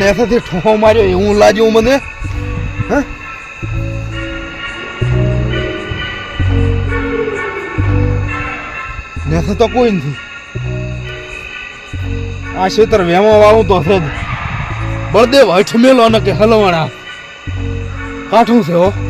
નેસાથી ઠોહો માર્યો, એવું લાગ્યું મને. હે? નેસે તો કોઈ નથી. આ ક્ષેત્ર વેમાં વાળું તો છે જ. બળદેવ હઠ મેલો ને કે હલવાણા. કાઠું છે હો.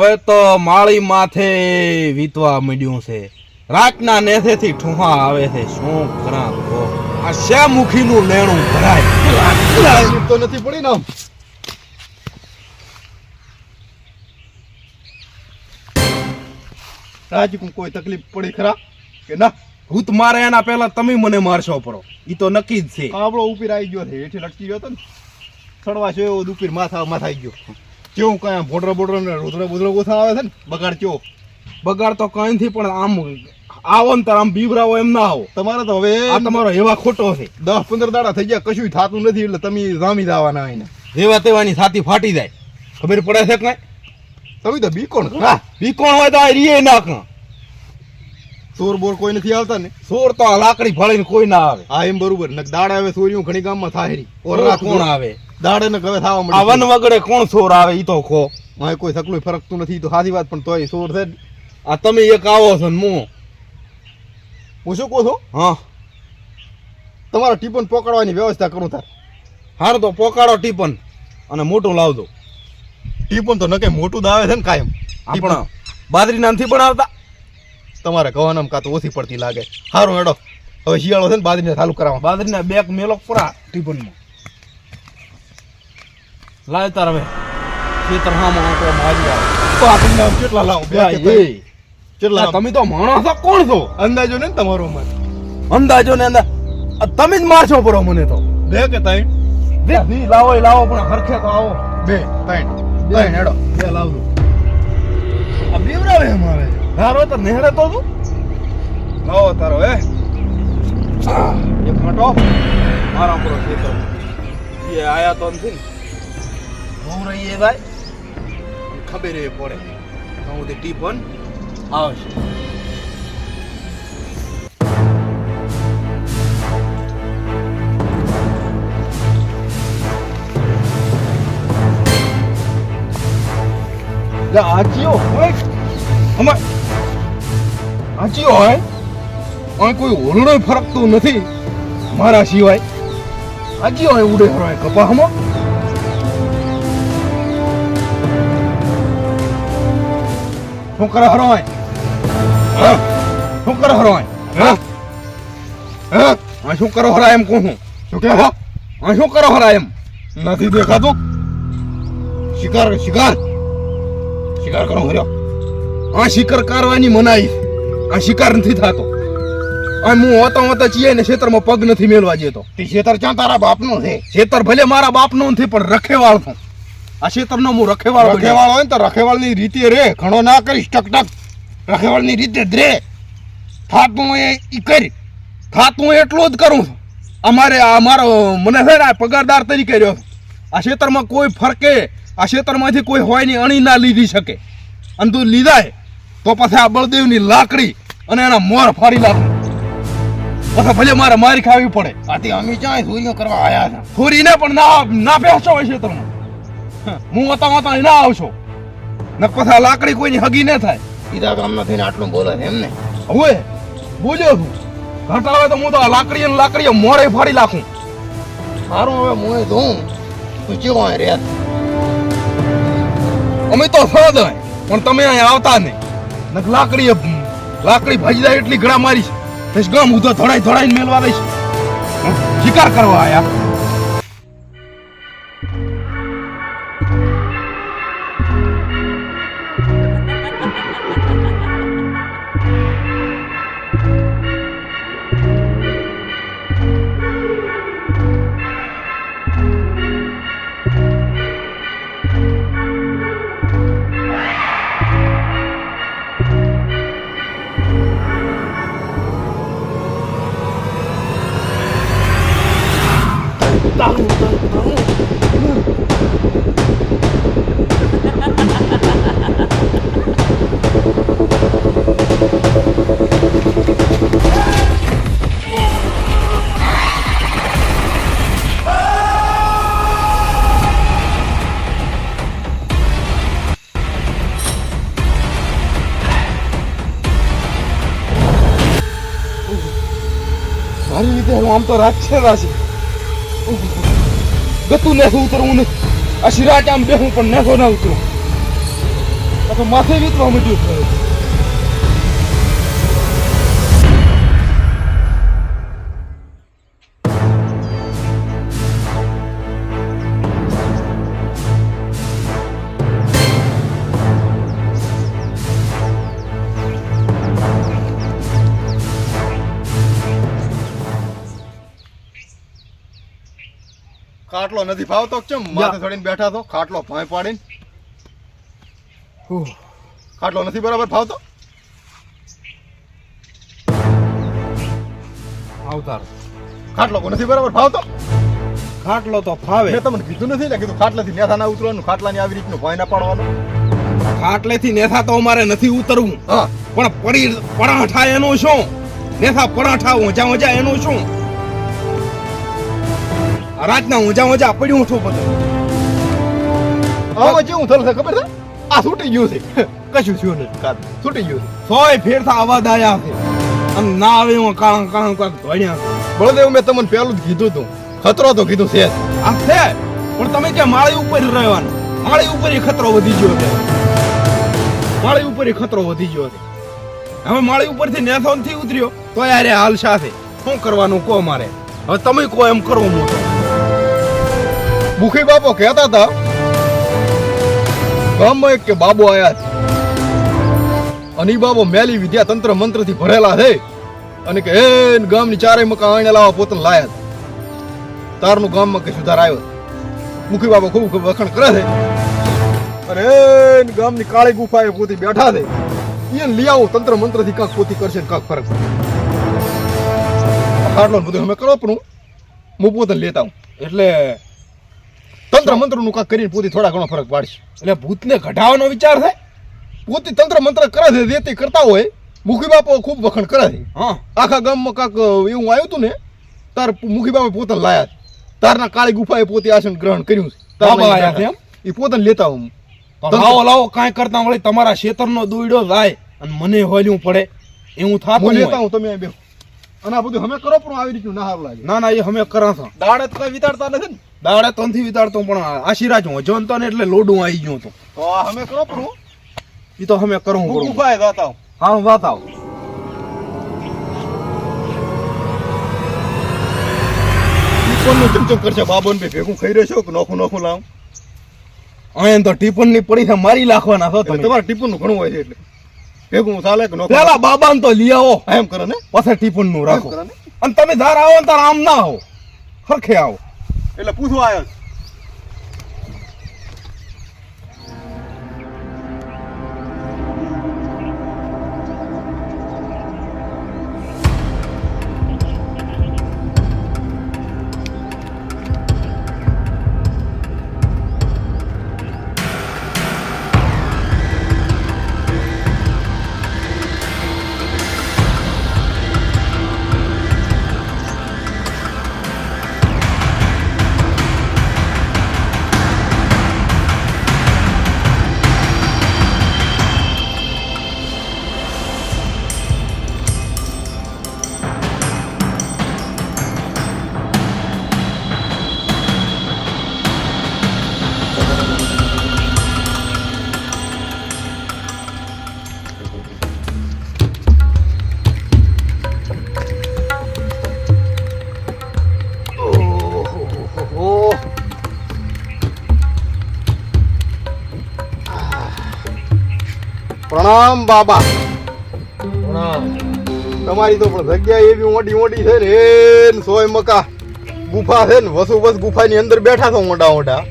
હવે તો માળી માથે વીતવા મળ્યું છે. રાતના નેસેથી ઠુહા આવે છે. શું કરા આ શ્યામુખીનું લેણું ભરાય. તો નથી પડી ને રાજકું કોઈ તકલીફ પડી ખરા કે ના? ભૂત મારે એના પહેલા તમે મને મારશો પડો ઈ તો નક્કી જ છે. આપણો ઉપીર આવી ગયો છે. હેઠે લટકી ગયો હતો ને. સડવા છે એવો ઉપીર માથા માથા આવી ગયો. કેવું કયા બોડરો બોડરો ને રોદરા બોદરા ગોથા આવે છે ને? બગાડ કેવો? બગાડ તો કઈ નથી પણ આમ આવો ને આમ બીવરાવો એમ ના આવો. તમારે તો હવે આ તમારો એવા ખોટો છે. દસ પંદર દાડા થઈ ગયા કશું થતું નથી એટલે તમે જામી જવાના આવીને જેવા તેવાની છાતી ફાટી જાય. ખબર પડે છે કઈ તમે તો બીકોણ બીકોણ હા હોય તો આ રીએ નાખ. ચોર બોર કોઈ નથી આવતા ને? સોર તો આ લાકડી ફળીને કોઈ ના આવે. હા એમ બરોબર. ને દાડા આવે ચોરીઓ ઘણી ગામમાં થાય ઓરડા કોણ આવે? દાડે ને હવે થવા આ વન મળે વગડે કોણ સોર આવે ઈ તો ખો. મારે કોઈ સકલું ફરકતું નથી તો સાચી વાત પણ તોય સોર છે. આ તમે એક આવો છો ને હું હું શું કહું છું? હા. તમારા ટીપન પકડવાની વ્યવસ્થા કરું તાર. હાર તો પોકાડો ટીપન અને મોટું લાવજો. ટીપન તો નકે મોટું દાવે છે ને કાયમ. આપણા બાદરીના નથી આવતા તમારે ગવાનામ કાં તો ઓછી પડતી લાગે. સારું હેડો. હવે શિયાળો છે ને બાદરીને ચાલુ કરાવવા બાદરીના બેક મેલો પૂરા ટીપનમાં. લાય તાર હવે. ખેતર હામાં આંકડો મારી આવે બાદરીના આમ કેટલા લાવો? બે ત્રણ? કેટલા તમે તો માણસ છો, કોણ છો? અંદાજો ને તમારો મત અંદાજો ને અંદર તમે જ મારશો પડો મને તો. બે કે ત્રણ? બે. દી લાવો એ લાવો પણ હરખે તો આવો. બે ત્રણ. ત્રણ. હેડો. બે લાવજો. આ બીવરાવે આવે હારો તો નેહરે તો. તું લાવો તારો હે. એક મટો. મારા પર ખેતર. એ આયા તો નથી ને. હું રહી એ ભાઈ. ખબર એ પડે. હું તે ટીપન આવશે. આજીઓ હોય? અમાર આજીઓ હોય? અહીં કોઈ ઓરડો ફરકતું નથી. મારા સિવાય. આજીઓ હોય ઉડે હરાય કપાહમાં. શું કરે હરોય શું કરે હરાય હા શું કરો હરાય એમ કહું શું કે હા શું કરો હરાય એમ નથી દેખાતું શિકાર શિકાર શિકાર કરો હર્યો આ શિકાર કરવાની મનાઈ. આ શિકાર નથી થતો આ હું હોતા હોતા ચીએ ને ખેતરમાં પગ નથી મેળવા જતો તે ખેતર ક્યાં તારા બાપનું છે ખેતર ભલે મારા બાપનું નથી પણ રખેવાળ છું આ ખેતરનો હું રખેવાળ રખેવાળો હોય ને તો રખેવાળની રીતે રે. ઘણો ના કરીશ ટક ટક રખેવાળની રીતે જ રે. થાતું એ ઈ કરી. થાતું એટલું જ કરું અમારે અમારો મને છે ને પગારદાર તરીકે રહ્યો. આ ક્ષેત્રમાં કોઈ ફરકે આ ક્ષેત્રમાંથી કોઈ હોયની અણી ના લીધી શકે. અને તું લીધાય તો પછી આ બળદેવની લાકડી અને એના મોર ફાડી નાખું. પછી ભલે મારે મારી ખાવી પડે. આથી અમે ક્યાંય સૂર્ય કરવા આવ્યા હતા? ફૂરીને પણ ના ના બેસો હોય ખેતરમાં હું વતા વતા ના આવશો ને પછી લાકડી કોઈની હગી ન થાય. સીધા ગામના થઈને આટલું બોલે છે એમને હવે બોલ્યો છું. ઘટાવે તો હું તો આ લાકડી ને લાકડી મોરે ફાડી નાખું. મારું હવે હું ધું તું કેવો હોય રે અમે તો ફરદ પણ તમે અહીંયા આવતા નહીં. નક લાકડી લાકડી ભાજી જાય એટલી ગળા મારી છે. ગામ હું તો ધડાઈ ધડાઈને મેલવા દઈશ. શિકાર કરવા આયા. હું આમ તો રાત છે રાશી ગતું નેસો ઉતરવું નહીં. આ શિરાટ આમ બેહું પણ નેસો ના ઉતરું. તો માથે વીતવા માંડ્યું છે. ખાટલો નથી ફાવતો કેમ? માથે ચડીને બેઠા તો ખાટલો ભાઈ પાડીને. ખાટલો નથી બરાબર ફાવતો આવતાર. ખાટલો કો નથી બરાબર ફાવતો ખાટલો તો ફાવે. મેં તમને કીધું નથી ને કીધું ખાટલાથી નેથા ના ઉતરવાનું ખાટલાની આવી રીતનું ભાઈ ના પાડવાનું. ખાટલેથી નેથા તો અમારે નથી ઉતરવું. હા. પણ પડી પરાઠા એનું શું? નેથા પરાઠા ઊંચા ઊંચા એનું શું? રાતના ઊંચા ઊંચા પડ્યું છું બધું. આમાં કેવું છે ખબર છે? આ છૂટી ગયું છે. કશું થયું નથી કાં છૂટી ગયું છે. સોય ફેરતા અવાજ આયા છે. આમ ના આવે હું કાં કાં કાંક ધોણ્યા બળદેવ મેં તમને પહેલું જ કીધું તું ખતરો તો કીધું છે જ. આ છે? પણ તમે કે માળી ઉપર રહેવાનું. માળી ઉપર ખતરો વધી ગયો છે. માળી ઉપર ખતરો વધી ગયો છે. હવે માળી ઉપરથી નેથોનથી ઉતર્યો તો યારે હાલ સાથે શું કરવાનું કહો મારે? હવે તમે કહો એમ કરો હું મુખી બાપો કહેતા હતા ગામમાં એક કે બાબો આયા છે. અને બાબો મેલી વિદ્યા તંત્ર મંત્રથી ભરેલા છે અને કે એ ગામની ચારે મકા આણે લાવવા પોતાને લાયા. તારનું ગામમાં કઈ સુધાર આવ્યો મુખી બાબો ખૂબ ખૂબ વખાણ કરે છે. અને એ ગામની કાળી ગુફા એ પોતે બેઠા છે. એને લઈ આવો, તંત્ર મંત્રથી કાંક પોતી કરશે કાંક ફરક પડશે. આટલો બધું અમે કરો પણ હું- હું પોતે લેતા હું એટલે તંત્ર મંત્રનું કાંક કરીને પોતે થોડા ઘણો ફરક પાડશે. એટલે ભૂતને ઘટાડવાનો વિચાર છે પોતે તંત્ર મંત્ર કરે છે જે તે કરતા હોય મુખી બાપો ખૂબ વખણ કરે છે. આખા ગામમાં કાંક એવું આવ્યું હતું ને તાર મુખી બાપા પોતે લાયા. તારના કાળી ગુફાએ પોતે આસન ગ્રહણ કર્યું છે? એ પોતાને લેતા હું લાવો લાવો કાંઈ કરતા વળી તમારા ક્ષેત્રનો દોયડો લાય અને મને હોલ્યું પડે. એવું થાતું લેતા હું તમે બે અને આ બધું અમે કરો પણ આવી રીતનું ના સારું લાગે. ના ના એ અમે કરા છો દાડે તો કઈ વિતાડતા નથી ને? દાડે તો નથી વિતાડતો પણ આશીર્વાદ હું જોનતો ને એટલે લોડું આવી ગયું હતું. તો અમે કરો પણ એ તો અમે કરવું હું ગુફાએ જતા હા. વાત આવ. ઈ ચમચમ કરશે? બાબન ભાઈ ભેગું ખાઈ રહ્યો છો કે નોખું નોખું લાવ? અહીંયા તો ટીપણની પડી છે મારી નાખવાના છો એટલે તમે નું ઘણું હોય છે એટલે. ભેગું ચાલે કે પેલા બાબા તો લઈ આવો. એમ કરે ને? પછી ટીપણનું રાખો. અને તમે ધાર આવો ને તાર આમ ના આવો. સરખે આવો. એટલે પૂછવા આવ્યો બાબા. તમારી તો પણ જગ્યા એવી મોટી મોટી છે ને સોય મકા. ગુફા છે ને વસુ બસ ગુફા ની અંદર બેઠા છો મોટા મોટા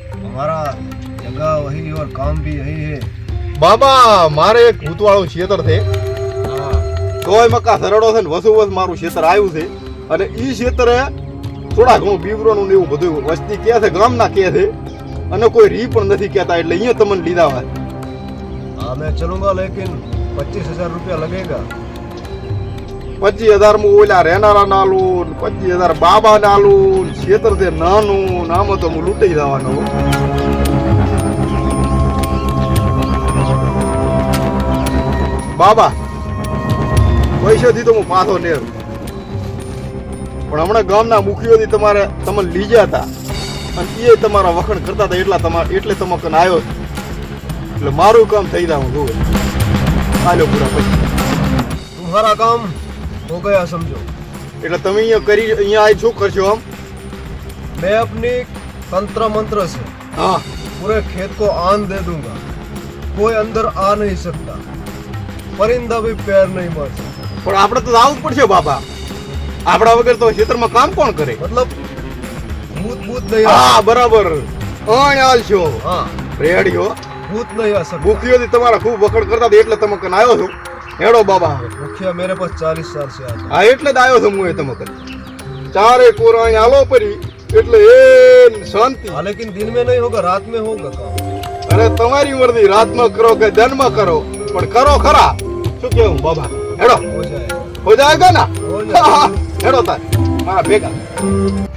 બાબા મારે એક ભૂતવાળું ક્ષેત્ર છે. સોય મકા સરડો છે ને વસુ બસ મારું છેતર આવ્યું છે. અને ઈ છેતરે થોડા ઘણું બીવરોનું ને એવું બધું વસ્તી કે છે ગામના કે છે. અને કોઈ રી પણ નથી કેતા એટલે અહીંયા તમને લીધા હોય. હા મેં ચલુંગા લેકિન પચીસ હજાર રૂપિયા લગેગા પચીસ હજારમાં ઓલા રહેનારા નાલું પચીસ હજાર બાબા નાલું ખેતર તે નાનું નામ તો હું લૂંટી જવાનું બાબા પૈસાથી તો હું પાછો નેર. પણ હમણાં ગામના મુખીઓથી તમારે તમે લીજા હતા. અને એ તમારા વખણ કરતા હતા એટલા તમારે એટલે તમે આવ્યો એટલે મારું કામ થઈ જાય હું જોઉં હાલો પૂરા પછી तुम्हारा काम हो गया समझो એટલે તમે અહીંયા કરી અહીંયા આવી શું કરશો આમ मैं अपनी तंत्र मंत्र से હા पूरे खेत को आन दे दूंगा कोई अंदर आ नहीं सकता परिंदा भी पैर नहीं मार सकता પણ આપણે તો આવવું જ પડશે બાબા આપણા વગર તો ખેતરમાં કામ કોણ કરે मतलब भूत भूत नहीं आ હા બરાબર અણ આલશો हाँ રેડિયો ભૂત નહીં આ સર મુખીઓથી તમારા ખૂબ વખડ કરતા એટલે તમે આવ્યો છું? હેડો બાબા. મુખિયા મેરે પાસ ચાલીસ સાલ છે હા એટલે જ આવ્યો છું હું એ તમે ચારે કોરા અહીં આલો પરી એટલે એ શાંતિ. લેકિન દિન મેં નહીં હોગા રાત મેં હોગા અરે તમારી મરજી રાતમાં કરો કે દિનમાં કરો પણ કરો ખરા. શું કેવું બાબા? હેડો. હો જાયેગા ના? હેડો તાર. મારા ભેગા.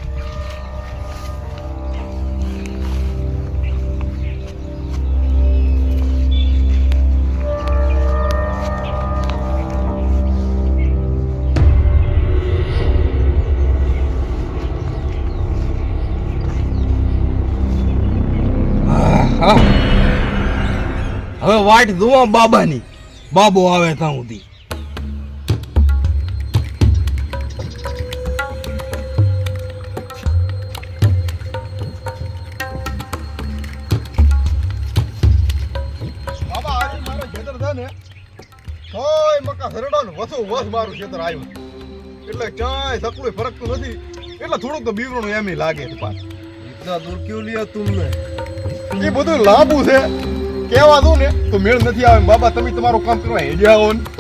વાટ જુઓ બાબાની. બાબો આવે ત્યાં સુધી. વસુ વસ મારું ખેતર આવ્યું. એટલે ક્યાંય સકલું ફરકતું નથી. એટલે થોડુંક તો બીવરણું એમ લાગે પાછ. ઇતના દૂર ક્યું લિયા તુમને એ બધું લાંબુ છે. કેવા દઉં ને, તો મેળ નથી આવે. બાબા, તમે તમારું કામ કરવા હેડ્યા આવો ને.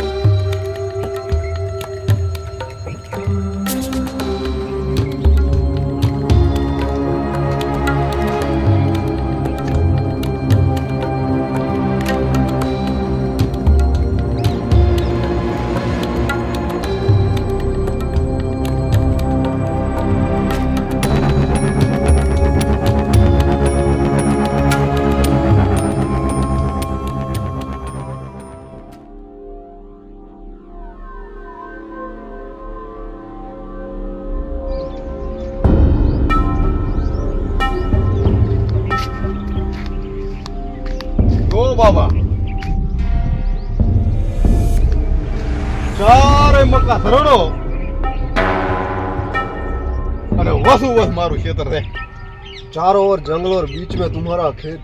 चारों ओर जंगल और बीच में तुम्हारा खेत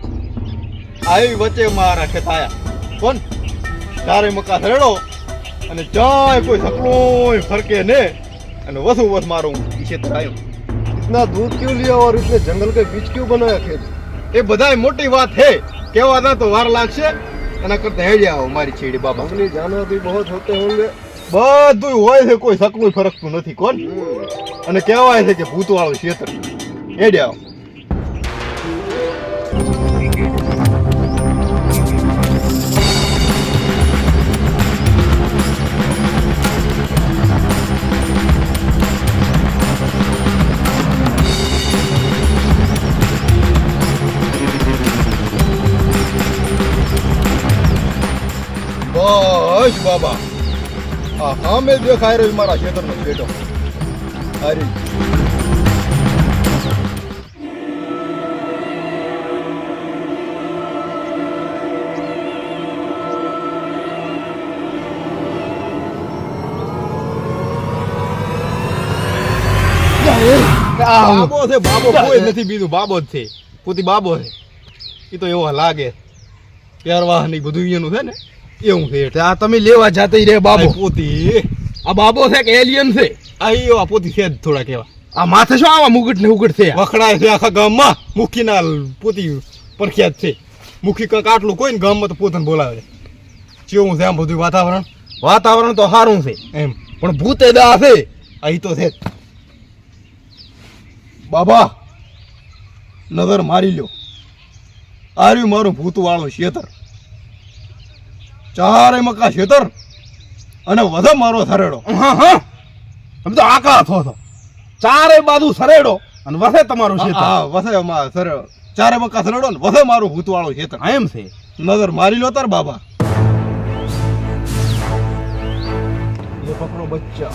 આવી વચ્ચે મારા ખેત આયા કોણ ચારે મકા સરડો અને ચાય કોઈ સકલું ફરકે ને અને વસુ વસ મારું ઈ ખેતર આવ્યું इतना दूर क्यों लिया और इतने जंगल के बीच क्यों बनाया खेत એ બધાય મોટી વાત છે કેવા ના તો વાર લાગશે એના કરતા હેડ્યા આવો મારી છેડી બાબા जंगली जानवर भी बहुत होते होंगे બધું હોય છે કોઈ સકલું ફરકતું નથી કોણ અને કહેવાય છે કે ભૂત વાળું ક્ષેત્ર હેડ્યા આવો. બાબા. આ સામે દેખાય રહ્યો મારા ખેતરનો બેટો અરે બાબો છે બાબો કોઈ નથી બીજું બાબો જ છે. પોતી બાબો છે. એ તો એવો લાગે. પહેરવા નહીં બધું એનું છે ને? એવું છે એટલે આ તમે લેવા જાતે રે બાબો. પોતી. આ બાબો છે કે એલિયન છે? આ પોતી છે થોડા કેવા. આ માથે શું આવા મુગટ ને ઉગટ છે? વખડાય છે આખા ગામમાં. મુખીના પોતી પ્રખ્યાત છે. મુખી કંઈક આટલું કોઈ ને ગામમાં તો પોતાને બોલાવે. છે કેવું છે આમ બધું વાતાવરણ. વાતાવરણ તો સારું છે. એમ. પણ ભૂતે દા છે. અહીં તો છે બાબા નજર મારી લ્યો. આ રહ્યું મારું ભૂત વાળું શેતર. ચારે મકા શેતર અને વધે મારો થરેડો હા હા તમે તો આકા થો છો ચારે બાજુ સરેડો અને વસે તમારું છે હા વસે માં સર ચારે મકા થરેડો ને વધે મારું ભૂત વાળું શેતર એમ છે નજર મારી લો તાર બાબા ये पकड़ो बच्चा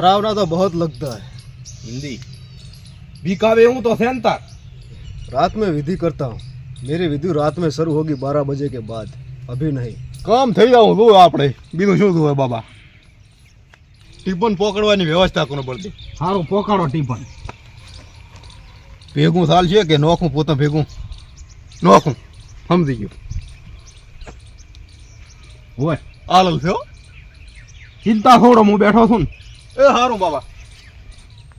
डरावना तो बहुत लगता है હિન્દી બીકાવે હું તો સેન્તાર रात में विधि करता हूँ मेरी विधि रात में शुरू होगी बारह बजे के बाद अभी नहीं કામ થઈ જાવું શું આપણે બીજું શું જોવે બાબા ટીપન પકડવાની વ્યવસ્થા કોને પડતી સારું પોકાડો ટીપણ ભેગું સાલ છે કે નોખું પોતે ભેગું નોખું સમજી ગયું હોય આલલ છે હો. ચિંતા છોડો હું બેઠો છું ને ए हारो बाबा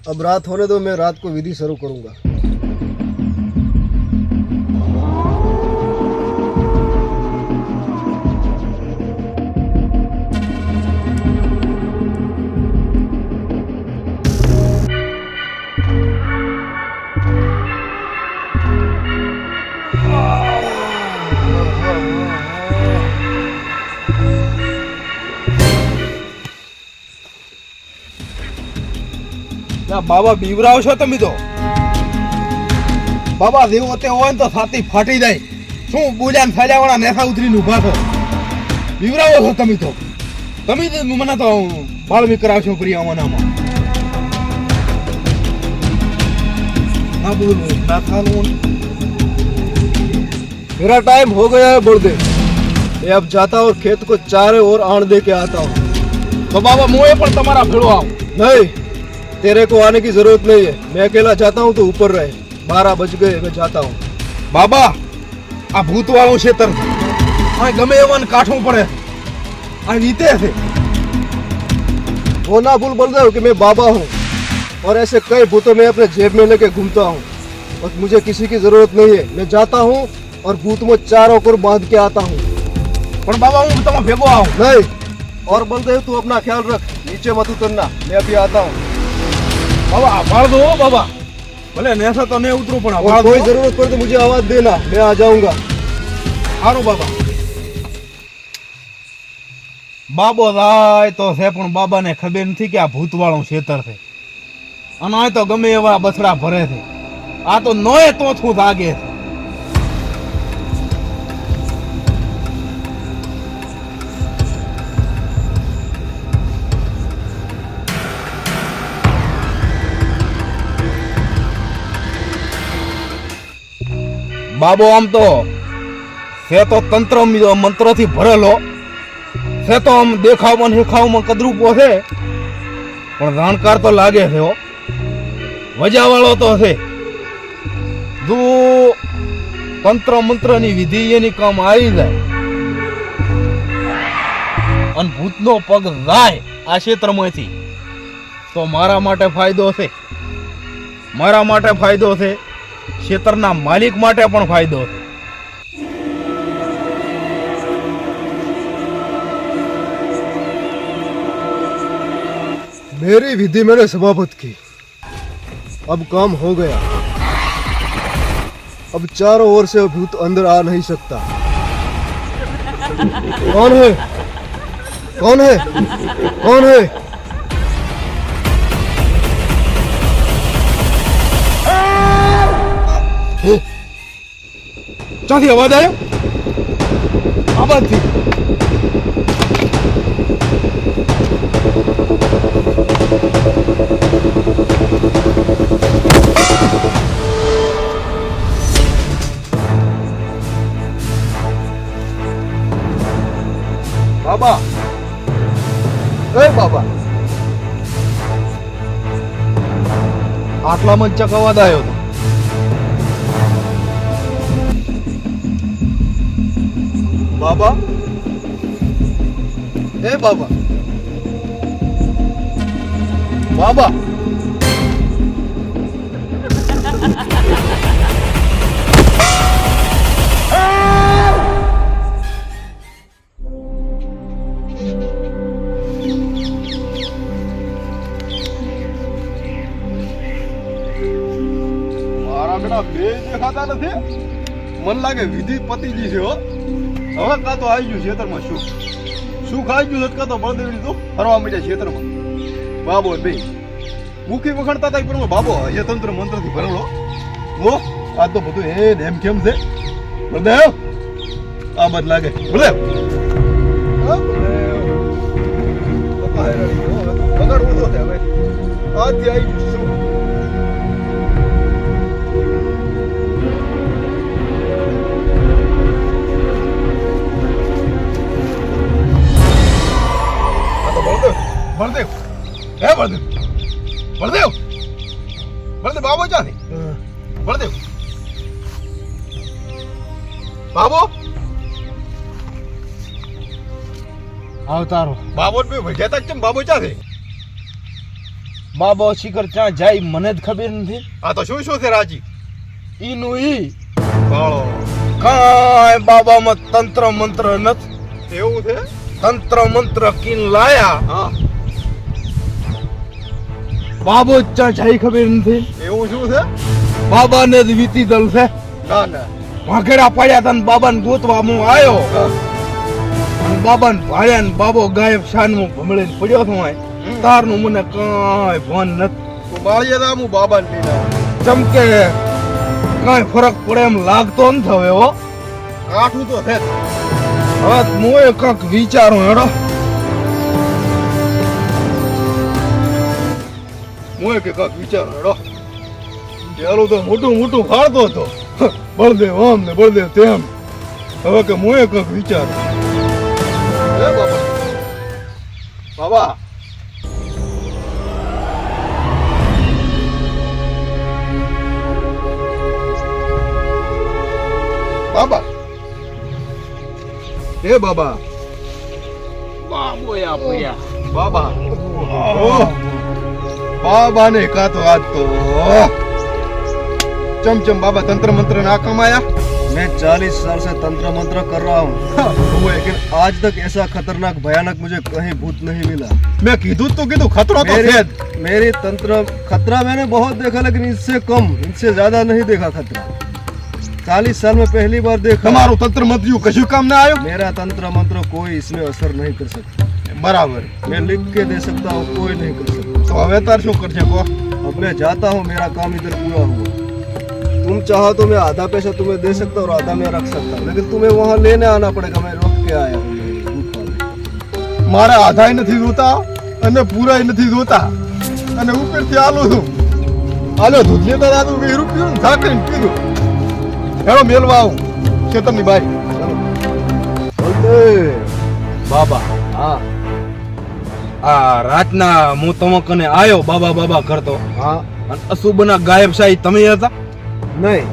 अब रात होने दो मैं रात को विधि शुरू करूंगा બાબા બીવરાવ છો તમે તો બાબા દેવો તે હોય ને તો છાતી ફાટી જાય શું બોલ્યા ને ફાલ્યા વાળા નેસા ઉતરીને ઊભા છો બીવરાવો છો તમે તો તમે જ મને તો બાળમી કરાવશો પ્રિયામાનામાં ના બોલું ના થાનું मेरा टाइम हो गया है बुढ़दे मैं अब जाता हूँ और खेत को चारे और आण दे के आता हूँ તો બાબા મોએ પણ તમારા ભેળો આવ नहीं तेरे को आने की जरूरत नहीं है मैं अकेला जाता हूँ तो ऊपर रहे बारह बज गए मैं जाता हूँ બાબા આ ભૂતવાળું ખેતર છે આ ગમે એવાને કાઠું પડે આ વીતે છે वो ना भूल बोल रहे हो कि मैं बाबा हूँ और ऐसे कई भूतों में अपने जेब में लेके घूमता हूँ बस मुझे किसी की जरूरत नहीं है मैं जाता हूँ और भूत में चारों ओर बांध के आता हूँ પણ બાબા હું તમે ભેગો આવું नहीं और बलदेव तू अपना ख्याल रख नीचे मत उतरना मैं अभी आता हूँ બાબા આભાર દો બાબा. ભલે નેસા તો નહીં ઉતરું પણ આભાર કોઈ જરૂરત પડે તો મુજે આવાજ દેના મેં આ જાઉંગા. સારું બાબા. બાબો રાય તો છે પણ બાબાને ખબર નથી કે આ ભૂતવાળું છેતર છે. અને આ તો ગમે એવા બછડા ભરે છે. આ તો નોય તોથું લાગે છે. બાબો આમ તો છે તો તંત્ર મંત્રથી ભરેલો. છે તો આમ દેખાવમાં ને દેખાવમાં કદરૂપો છે. પણ જાણકાર તો લાગે છે વજાવાળો તો છે. જો તંત્ર મંત્રની વિધિ એની કામ આવી જાય. અને ભૂતનો પગ જાય આ ક્ષેત્રમાંથી. તો મારા માટે ફાયદો છે. મારા માટે ફાયદો છે. ક્ષેત્રના માલિક માટે પણ ફાયદો છે मेरी विधि मैंने समाप्त की अब काम हो गया अब चारों ओर से भूत अंदर आ नहीं सकता कौन है कौन है कौन है ક્યાંથી અવાજ આવ્યો? આ બાજથી બાબા. એ બાબા. આટલામાં ચકવાદ આવ્યો baba. Baba. દેખાતા નથી મને લાગે વિધિ પતિજી છે હો હવે કાં તો આવી ગયું છેતરમાં શું શું ખાઈ ગયું? લટકા તો બળદેવ લીધું. ફરવા માંડ્યા ક્ષેત્રમાં બાબો બે મુખી વખણતા હતા પણ બાબો. એ તંત્ર મંત્રથી ભરેલો. ઓ આ તો બધું એ એમ કેમ છે? બળદેવ આ બધ લાગે. બળદેવ બગાડવું તો હવે. આજથી આવી બળદેવ. હે બળદેવ? બળદેવ? બળદેવ બાબો ક્યાંથી? બળદેવ. બાબો? આવતારો બાબો બે ભજ્યા કેમ? બાબો ક્યાંથી? બાબો શિખર ચા જાય મને જ ખબર નથી. આ તો શું શું છે રાજી? ઈનું ઈ. બાળો કાય બાબામાં તંત્ર મંત્ર નથી. એવું છે? તંત્ર મંત્ર કિન લાયા. હા. બાબો ક્યાં ખબર નથી. એવું શું છે? બાબાને જ વીતી દલ છે. ના ના. ભાગેડા પડ્યા હતા ને બાબાને ગોતવા હું આવ્યો હા. અને બાબાને ભાળ્યા ને બાબો ગાયબ શાનમાં ભમળે પડ્યો હતો તારનું મને કાંઈ ભાન નથી. બાળીએ તા હું બાબાને ને. ચમકે કાંઈ ફરક પડે એમ લાગતો નથી હવે એવો કાઠું તો છે હવે હું એ કાંક વિચારું હેડો. કે કાંક વિચાર હેડો પેલું તો મોટું મોટું ફાળતો હતો. બળદેવ આમ ને બળદેવ તેમ. હવે કે મોએ કાંક વિચાર. બાબા? બાબા? હે બાબા? બાબા? ઓહ. બાબા કા તો આજ તો ચમચમ બાબા તંત્ર મંત્ર ના કમાયા मैं चालीस साल से तंत्र मंत्र कर रहा हूँ हुए कि लेकिन आज तक ऐसा खतरनाक भयानक मुझे कहीं भूत नहीं मिला મેં કીધું જ તો કીધું ખતરો તો मेरी છે જ मेरी तंत्र खतरा मैंने बहुत देखा लेकिन इससे कम इनसे ज्यादा नहीं देखा खतरा चालीस साल में पहली बार देखा તમારું તંત્ર મંત્રીઓ કશું કામ ના આવ્યું मेरा तंत्र मंत्र कोई इसमें असर नहीं कर सकता બરાબર मैं लिख के दे सकता हूँ कोई नहीं कर सकता તો હવે તાર શું કરશે કો अब मैं जाता हूँ मेरा काम इधर पूरा हुआ तुम चाहो तो मैं आधा पैसा तुम्हें दे सकता हूँ और आधा मैं रख सकता हूँ लेकिन तुम्हें वहाँ लेने आना पड़ेगा मैं रोक के आया हूँ મારા આધાય નથી જોતા અને પૂરાય નથી જોતા અને ઉપરથી આલું છું આલો દૂધ લેતા દાદુ વીસ રૂપિયું થા કરીને પીધું હેડો મેલવા આવું ખેતરની બાઈ બલદેવ બાબા हाँ આ રાતના હું તમ કને આવ્યો બાબા બાબા કરતો हाँ અને અશુભના ગાયબ શાહી તમે હતા नहीं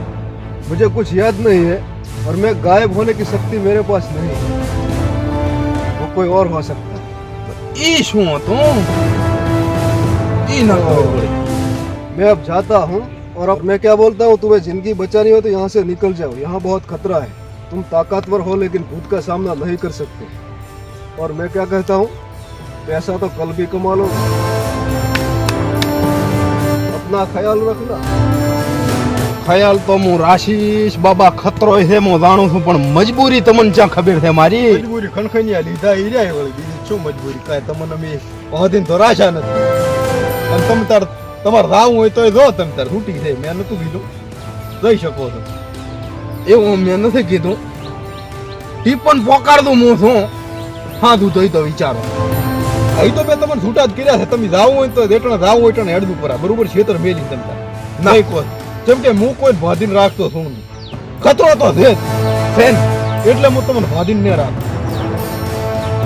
मुझे कुछ याद नहीं है और मैं गायब होने की शक्ति मेरे पास नहीं है वो कोई और हो सकता है ઈ શું હતું ઈ ન ખબર પડી मैं अब जाता हूँ और अब मैं क्या बोलता हूँ तुम्हें जिंदगी बचानी हो तो यहाँ से निकल जाओ यहाँ बहुत खतरा है तुम ताकतवर हो लेकिन भूत का सामना नहीं कर सकते और मैं क्या कहता हूँ पैसा तो कल भी कमा लो अपना ख्याल रखना ખ્યાલ તો હું રાશિશ બાબા ખતરો છે હું જાણું છું પણ મજબૂરી તમને ક્યાં ખબર છે મારી મજબૂરી ખણખણિયા લીધા ઈ રહ્યા વળી બીજી શું મજબૂરી કાંઈ તમને અમે ઓહદીન તો રાશા નથી અને તમે તાર તમારે રાવું હોય તોય જો તમે તાર છૂટી જાય મેં નતું કીધું જઈ શકો છો એવું મેં નથી કીધું ટીપન પોકાર દઉં હું છું હા તું તો ઈ તો વિચારો અહીં તો મેં તમને છૂટા જ કર્યા છે. તમે જાવ હોય તો રેટણ જાવ હોય એટલે હેડ ઉપર બરોબર છેતર મેલી તમે તાર. નહીં કહો જેમ કે હું કોઈ ભાધીને રાખતો છું ખતરો તો છે ફેન એટલે હું તમને ભાધીને ને રાખ.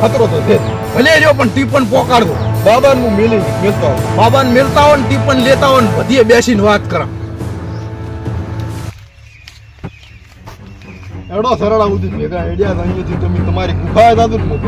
ખતરો તો છે ભલે જો પણ ટીપન પોકાર દો બાબાને હું મેલી મેલતો આવું. બાબાને મેલતા હોય ને ટીપન લેતા હોય ને બધીએ બેસીને વાત કરા એડો સરળા ઉદી ભેગા એડિયા અહીંયાથી તમે તમારી ગુફાએ દાદુ ને હું